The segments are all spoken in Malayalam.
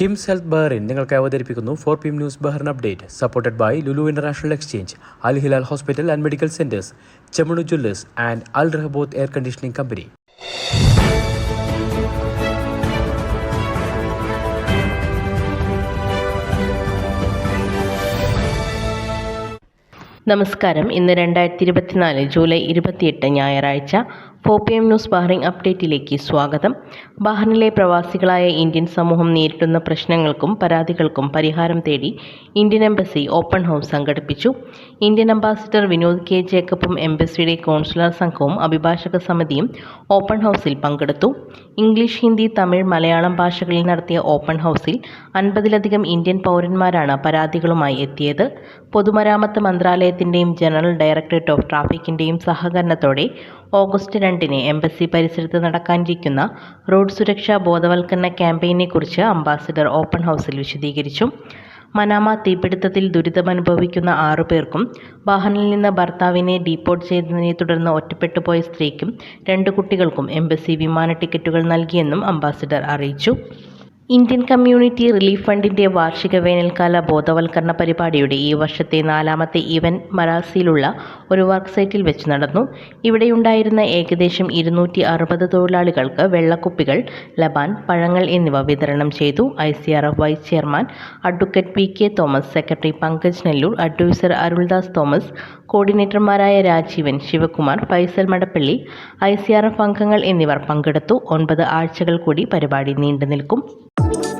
കിംസ് ഹെൽത്ത് ബഹറിൻ നിങ്ങൾക്ക് അവതരിപ്പിക്കുന്നു four P M news Bahrain update supported by Lulu international exchange Al Hilal hospital and medical centres Chemmanur jewellers and Al Rahaboth air conditioning company നമസ്കാരം. ഇന്ന് രണ്ടായിരത്തി ഇരുപത്തിനാല് ജൂലൈ ഇരുപത്തിയെട്ട് ഞായറാഴ്ച four P M news Bahrain അപ്ഡേറ്റിലേക്ക് സ്വാഗതം. ബഹ്റിനിലെ പ്രവാസികളായ ഇന്ത്യൻ സമൂഹം നേരിടുന്ന പ്രശ്നങ്ങൾക്കും പരാതികൾക്കും പരിഹാരം തേടി ഇന്ത്യൻ എംബസി ഓപ്പൺ ഹൗസ് സംഘടിപ്പിച്ചു. Indian ambassador Vinod K. ജേക്കബും എംബസിയുടെ കോൺസുലർ സംഘവും അഭിഭാഷക സമിതിയും ഓപ്പൺ ഹൗസിൽ പങ്കെടുത്തു. ഇംഗ്ലീഷ് ഹിന്ദി തമിഴ് മലയാളം ഭാഷകളിൽ നടത്തിയ ഓപ്പൺ ഹൗസിൽ അൻപതിലധികം ഇന്ത്യൻ പൗരന്മാരാണ് പരാതികളുമായി എത്തിയത്. പൊതുമരാമത്ത് മന്ത്രാലയത്തിന്റെയും ജനറൽ ഡയറക്ടറേറ്റ് ഓഫ് ട്രാഫിക്കിന്റെയും സഹകരണത്തോടെ ഓഗസ്റ്റ് രണ്ടിന് എംബസി പരിസരത്ത് നടക്കാനിരിക്കുന്ന റോഡ് സുരക്ഷാ ബോധവൽക്കരണ ക്യാമ്പയിനെക്കുറിച്ച് അംബാസിഡർ ഓപ്പൺ ഹൗസിൽ വിശദീകരിച്ചു. മനാമ തീപിടുത്തത്തിൽ ദുരിതമനുഭവിക്കുന്ന ആറു പേർക്കും വാഹനത്തിൽ നിന്ന് ഭർത്താവിനെ ഡീപ്പോർട്ട് ചെയ്തതിനെ തുടർന്ന് ഒറ്റപ്പെട്ടുപോയ സ്ത്രീക്കും രണ്ട് കുട്ടികൾക്കും എംബസി വിമാന ടിക്കറ്റുകൾ നൽകിയെന്നും അംബാസിഡർ അറിയിച്ചു. ഇന്ത്യൻ കമ്മ്യൂണിറ്റി റിലീഫ് ഫണ്ടിന്റെ വാർഷിക വേനൽക്കാല ബോധവൽക്കരണ പരിപാടിയുടെ ഈ വർഷത്തെ നാലാമത്തെ ഇവന്റ് മറാസിയിലുള്ള ഒരു വർക്ക് സൈറ്റിൽ വെച്ച് നടന്നു. ഇവിടെയുണ്ടായിരുന്ന ഏകദേശം ഇരുന്നൂറ്റി അറുപത് തൊഴിലാളികൾക്ക് വെള്ളക്കുപ്പികൾ ലബാൻ പഴങ്ങൾ എന്നിവ വിതരണം ചെയ്തു. I C R F vice chairman advocate P K Thomas secretary Pankaj Nellore adviser Aruldas Thomas കോർഡിനേറ്റർമാരായ Rajeevan Sivakumar Faisal Madappally I C R F അംഗങ്ങൾ എന്നിവർ പങ്കെടുത്തു. ഒൻപത് ആഴ്ചകൾ കൂടി പരിപാടി നീണ്ടു നിൽക്കും Thank you.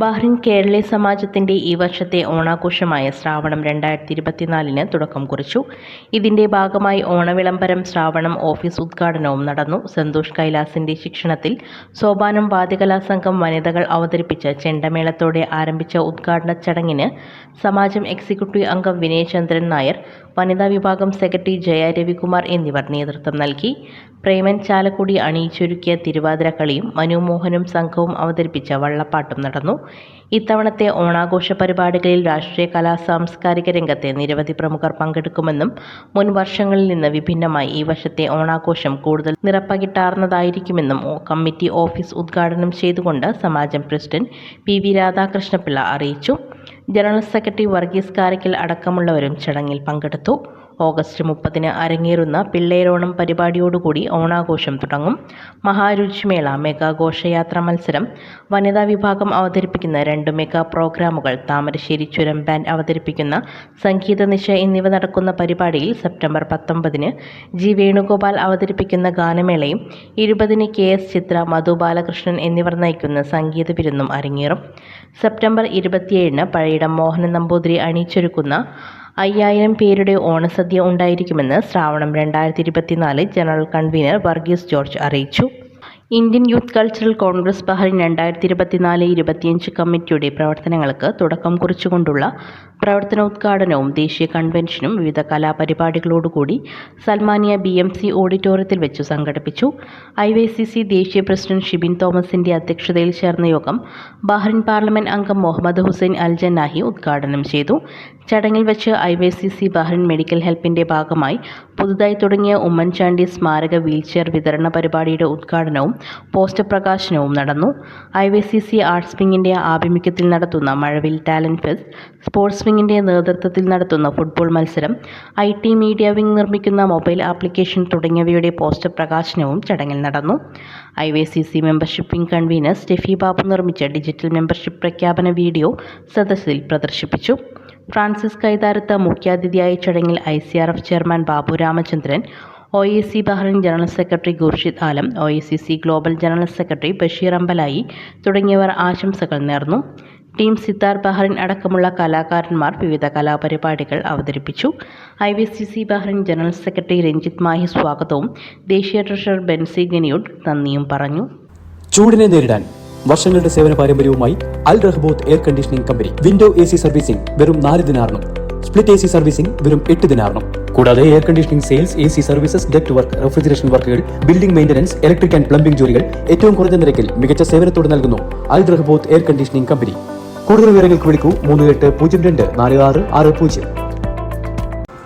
Bahrain കേരളീയ സമാജത്തിന്റെ ഈ വർഷത്തെ ഓണാഘോഷമായ ശ്രാവണം രണ്ടായിരത്തി ഇരുപത്തിനാലിന് തുടക്കം കുറിച്ചു. ഇതിന്റെ ഭാഗമായി ഓണവിളംബരം ശ്രാവണം ഓഫീസ് ഉദ്ഘാടനവും നടന്നു. സന്തോഷ് കൈലാസിന്റെ ശിക്ഷണത്തിൽ സോപാനം വാദ്യകലാ സംഘം വനിതകൾ അവതരിപ്പിച്ച ചെണ്ടമേളത്തോടെ ആരംഭിച്ച ഉദ്ഘാടന ചടങ്ങിന് സമാജം എക്സിക്യൂട്ടീവ് അംഗം വിനയചന്ദ്രൻ നായർ വനിതാ വിഭാഗം സെക്രട്ടറി ജയ രവികുമാർ എന്നിവർ നേതൃത്വം നൽകി. പ്രേമൻ ചാലക്കുടി അണിയിച്ചൊരുക്കിയ തിരുവാതിര കളിയും മനുമോഹനും സംഘവും അവതരിപ്പിച്ച വള്ളപ്പാട്ടും നടന്നു. ഇത്തവണത്തെ ഓണാഘോഷ പരിപാടികളിൽ രാഷ്ട്രീയ കലാ സാംസ്കാരിക രംഗത്തെ നിരവധി പ്രമുഖർ പങ്കെടുക്കുമെന്നും മുൻ വർഷങ്ങളിൽ നിന്ന് വിഭിന്നമായി ഈ വർഷത്തെ ഓണാഘോഷം കൂടുതൽ നിറപ്പകിട്ടാർന്നതായിരിക്കുമെന്നും കമ്മിറ്റി ഓഫീസ് ഉദ്ഘാടനം ചെയ്തുകൊണ്ട് സമാജം പ്രസിഡന്റ് പി വി രാധാകൃഷ്ണപിള്ള അറിയിച്ചു. ജനറൽ സെക്രട്ടറി വർഗീസ് കാരക്കൽ അടക്കമുള്ളവരും ചടങ്ങിൽ പങ്കെടുത്തു. ഓഗസ്റ്റ് മുപ്പതിന് അരങ്ങേറുന്ന പിള്ളേരോണം പരിപാടിയോടുകൂടി ഓണാഘോഷം തുടങ്ങും. മഹാരുചിമേള മെഗാ ഘോഷയാത്ര മത്സരം വനിതാ വിഭാഗം അവതരിപ്പിക്കുന്ന രണ്ട് മെഗാ പ്രോഗ്രാമുകൾ താമരശ്ശേരി ചുരം ബാൻഡ് അവതരിപ്പിക്കുന്ന സംഗീത നിശ എന്നിവ നടക്കുന്ന പരിപാടിയിൽ സെപ്റ്റംബർ പത്തൊമ്പതിന് ജി വേണുഗോപാൽ അവതരിപ്പിക്കുന്ന ഗാനമേളയും ഇരുപതിന് കെ എസ് ചിത്ര മധു ബാലകൃഷ്ണൻ എന്നിവർ നയിക്കുന്ന സംഗീത വിരുന്നും അരങ്ങേറും. സെപ്റ്റംബർ ഇരുപത്തിയേഴിന് പഴയിടം മോഹനൻ നമ്പൂതിരി അണിയിച്ചൊരുക്കുന്ന അയ്യായിരം പേരുടെ ഓണസദ്യ ഉണ്ടായിരിക്കുമെന്ന് ശ്രാവണം രണ്ടായിരത്തി ഇരുപത്തിനാല് ജനറൽ കൺവീനർ വർഗീസ് ജോർജ് അറിയിച്ചു. Indian youth cultural congress Bahrain രണ്ടായിരത്തി ഇരുപത്തിനാല് ഇരുപത്തിയഞ്ച് കമ്മിറ്റിയുടെ പ്രവർത്തനങ്ങൾക്ക് തുടക്കം കുറിച്ചുകൊണ്ടുള്ള പ്രവർത്തനോദ്ഘാടനവും ദേശീയ കൺവെൻഷനും വിവിധ കലാപരിപാടികളോടുകൂടി സൽമാനിയ ബി എം സി ഓഡിറ്റോറിയത്തിൽ വെച്ചു സംഘടിപ്പിച്ചു. ഐ വൈ സി സി ദേശീയ പ്രസിഡന്റ് ഷിബിൻ തോമസിന്റെ അധ്യക്ഷതയിൽ ചേർന്ന യോഗം ബഹ്റിൻ പാർലമെന്റ് അംഗം മുഹമ്മദ് ഹുസൈൻ അൽ ജനാഹി ഉദ്ഘാടനം ചെയ്തു. ചടങ്ങിൽ വെച്ച് I Y C C Bahrain medical ഹെൽപ്പിന്റെ ഭാഗമായി പുതുതായി തുടങ്ങിയ ഉമ്മൻചാണ്ടി സ്മാരക വീൽചെയർ വിതരണ പരിപാടിയുടെ ഉദ്ഘാടനവും പോസ്റ്റർ പ്രകാശനവും നടന്നു. I Y C C arts വിങ്ങിന്റെ ആഭിമുഖ്യത്തിൽ നടത്തുന്ന മഴവിൽ ടാലന്റ് ഫെസ്റ്റ് സ്പോർട്സ് വിങ്ങിന്റെ നേതൃത്വത്തിൽ നടത്തുന്ന ഫുട്ബോൾ മത്സരം ഐ ടി മീഡിയ വിങ് നിർമ്മിക്കുന്ന മൊബൈൽ ആപ്ലിക്കേഷൻ തുടങ്ങിയവയുടെ പോസ്റ്റർ പ്രകാശനവും ചടങ്ങിൽ നടന്നു. I Y C C membership wing convener Steffi Babu നിർമ്മിച്ച ഡിജിറ്റൽ മെമ്പർഷിപ്പ് പ്രഖ്യാപന വീഡിയോ സദസ്സിൽ പ്രദർശിപ്പിച്ചു. ഫ്രാൻസിസ് കൈതാരത്ത് മുഖ്യാതിഥിയായ ചടങ്ങിൽ I C R F chairman Babu Ramachandran O A C Bahrain general secretary Khurshid Alam O A C C global general secretary Basheer Ambalayi തുടങ്ങിയവർ ആശംസകൾ നേർന്നു. ടീം സിത്താർ ബഹ്റിൻ അടക്കമുള്ള കലാകാരന്മാർ വിവിധ കലാപരിപാടികൾ അവതരിപ്പിച്ചു. I V C C Bahrain general secretary Ranjith Mahe സ്വാഗതവും ദേശീയ ട്രഷറർ ബെൻസി ഗനിയുഡ് നന്ദിയും പറഞ്ഞു. ചൂടിനെ നേരിടാൻ വർഷങ്ങളുടെ സേവന പാരമ്പര്യവുമായി Al Rahboth air conditioning company window A C servicing വെറും നാല് ദിനാറിനും സ്പ്ലിറ്റ് എ സി സർവീസിംഗ് വെറും എട്ട് ദിനാറിനും കൂടാതെ air conditioning sales A C services duct work refrigeration വർക്കുകൾ building maintenance electric and plumbing ജോലികൾ ഏറ്റവും കുറഞ്ഞ നിരക്കിൽ മികച്ച സേവനത്തോടെ നൽകുന്നു Al Rahboth air conditioning company. കൂടുതൽ വിവരങ്ങൾക്ക് വിളിക്കൂ മൂന്ന് എട്ട് പൂജ്യം രണ്ട് നാല് ആറ് ആറ് പൂജ്യം.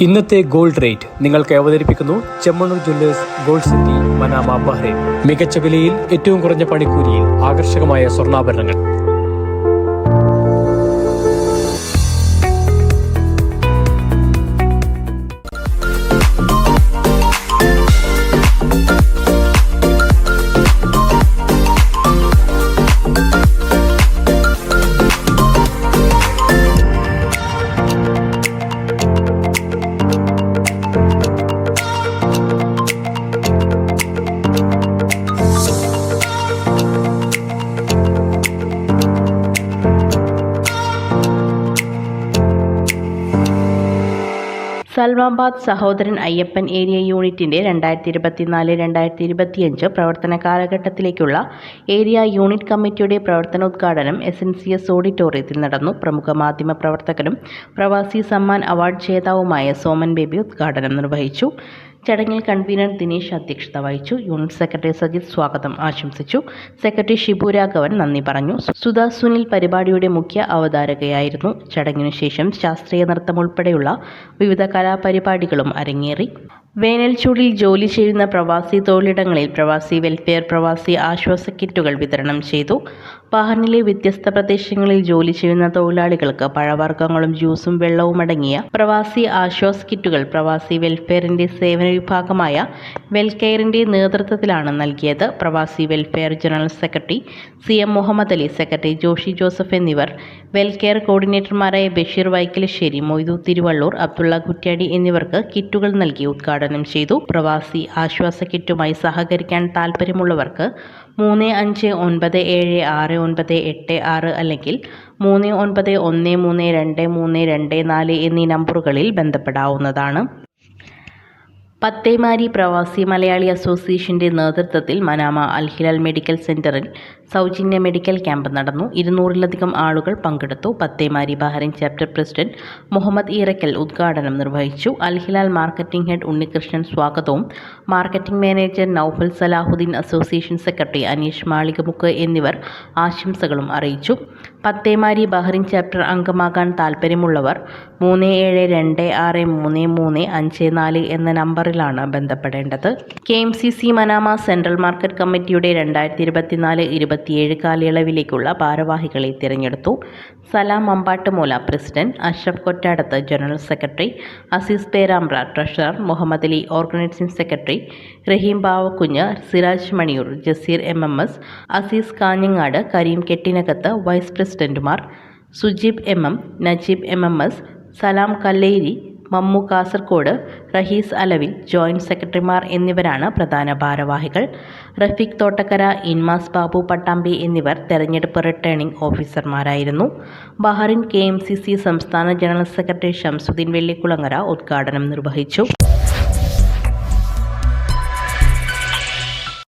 ഇന്നത്തെ ഗോൾഡ് റേറ്റ് നിങ്ങൾക്ക് അവതരിപ്പിക്കുന്നു Chemmanur jewellers gold city Manama Bahrain. മികച്ച വിലയിൽ ഏറ്റവും കുറഞ്ഞ പണിക്കൂലിയിൽ ആകർഷകമായ സ്വർണാഭരണങ്ങൾ. സൽമാബാദ് സഹോദരൻ അയ്യപ്പൻ ഏരിയ യൂണിറ്റിന്റെ രണ്ടായിരത്തി ഇരുപത്തിനാല് രണ്ടായിരത്തി ഇരുപത്തിയഞ്ച് പ്രവർത്തന കാലഘട്ടത്തിലേക്കുള്ള ഏരിയ യൂണിറ്റ് കമ്മിറ്റിയുടെ പ്രവർത്തനോദ്ഘാടനം എസ് എൻ സി എസ് ഓഡിറ്റോറിയത്തിൽ നടന്നു. പ്രമുഖ മാധ്യമ പ്രവർത്തകനും പ്രവാസി സമ്മാൻ അവാർഡ് ജേതാവുമായ സോമൻ ബേബി ഉദ്ഘാടനം നിർവഹിച്ചു. ചടങ്ങിൽ കൺവീനർ ദിനേശ് അധ്യക്ഷത വഹിച്ചു. യൂണിറ്റ് സെക്രട്ടറി സജിത് സ്വാഗതം ആശംസിച്ചു. സെക്രട്ടറി ഷിബു രാഘവൻ നന്ദി പറഞ്ഞു. സുധാ സുനിൽ പരിപാടിയുടെ മുഖ്യ അവതാരകയായിരുന്നു. ചടങ്ങിനു ശേഷം ശാസ്ത്രീയ നൃത്തം ഉൾപ്പെടെയുള്ള വിവിധ കലാപരിപാടികളും അരങ്ങേറി. വേനൽ ചൂടിൽ ജോലി ചെയ്യുന്ന പ്രവാസി തൊഴിലിടങ്ങളിൽ പ്രവാസി വെൽഫെയർ പ്രവാസി ആശ്വാസ കിറ്റുകൾ വിതരണം ചെയ്തു. പാഹനിലെ വ്യത്യസ്ത പ്രദേശങ്ങളിൽ ജോലി ചെയ്യുന്ന തൊഴിലാളികൾക്ക് പഴവർഗങ്ങളും ജ്യൂസും വെള്ളവും അടങ്ങിയ പ്രവാസി ആശ്വാസ കിറ്റുകൾ പ്രവാസി വെൽഫെയറിന്റെ സേവന വിഭാഗമായ വെൽകെയറിന്റെ നേതൃത്വത്തിലാണ് നൽകിയത്. Pravasi welfare general secretary C M Muhammad Ali secretary Joshy Joseph എന്നിവർ വെൽകെയർ കോർഡിനേറ്റർമാരായ ബഷീർ വൈക്കലശ്ശേരി മൊയ്തു തിരുവള്ളൂർ അബ്ദുള്ള കുറ്റ്യാടി എന്നിവർക്ക് കിറ്റുകൾ നൽകി ഉദ്ഘാടനം ചെയ്തു. പ്രവാസി ആശ്വാസ കിറ്റുമായി സഹകരിക്കാൻ താൽപ്പര്യമുള്ളവർക്ക് മൂന്ന് അഞ്ച് ഒൻപത് ഏഴ് ആറ് ഒൻപത് എട്ട് ആറ് അല്ലെങ്കിൽ മൂന്ന് ഒൻപത് ഒന്ന് മൂന്ന് രണ്ട് മൂന്ന് രണ്ട് നാല് എന്നീ നമ്പറുകളിൽ ബന്ധപ്പെടാവുന്നതാണ്. പത്തേമാരി പ്രവാസി മലയാളി അസോസിയേഷന്റെ നേതൃത്വത്തിൽ മനാമ അൽഹിലാൽ മെഡിക്കൽ സെന്ററിൽ സൗജന്യ മെഡിക്കൽ ക്യാമ്പ് നടന്നു. ഇരുന്നൂറിലധികം ആളുകൾ പങ്കെടുത്തു. Pathemari Bahrain chapter president Muhammad Eerakkal ഉദ്ഘാടനം നിർവഹിച്ചു. Al Hilal marketing head Unnikrishnan സ്വാഗതവും. Marketing manager Noufal Salahuddin association secretary Aneesh Malikamukku എന്നിവർ ആശംസകളും അറിയിച്ചു. പത്തേമാരി ബഹ്റിൻ ചാപ്റ്റർ അംഗമാകാൻ താൽപ്പര്യമുള്ളവർ മൂന്ന് ഏഴ് രണ്ട് ആറ് മൂന്ന് മൂന്ന് അഞ്ച് നാല് എന്ന നമ്പറിലാണ് ബന്ധപ്പെടേണ്ടത്. K M C C Manama central market കമ്മിറ്റിയുടെ രണ്ടായിരത്തി ഇരുപത്തിനാല് ഇരുപത്തിയേഴ് കാലയളവിലേക്കുള്ള ഭാരവാഹികളെ തിരഞ്ഞെടുത്തു. Salam Ambattumoola president Ashraf Kottadath general secretary Azeez Perambra treasurer Muhammad Ali organising secretary Raheem Bavakunju Siraj Maniyur Jaseer M M S Azeez Kanhangad Kareem Kettinakath vice പ്രസിഡന്റുമാർ Sujeeb M M Najeeb M M S Salam Kalleri Mammu Kasaragod Raheez Alavil joint സെക്രട്ടറിമാർ എന്നിവരാണ് പ്രധാന ഭാരവാഹികൾ. റഫീഖ് തോട്ടക്കര ഇൻമാസ് ബാബു പട്ടാമ്പി എന്നിവർ തെരഞ്ഞെടുപ്പ് റിട്ടേണിംഗ് ഓഫീസർമാരായിരുന്നു. ബഹറിൻ കെ സംസ്ഥാന ജനറൽ സെക്രട്ടറി ഷംസുദ്ദീൻ വെള്ളിക്കുളങ്ങര ഉദ്ഘാടനം നിർവഹിച്ചു.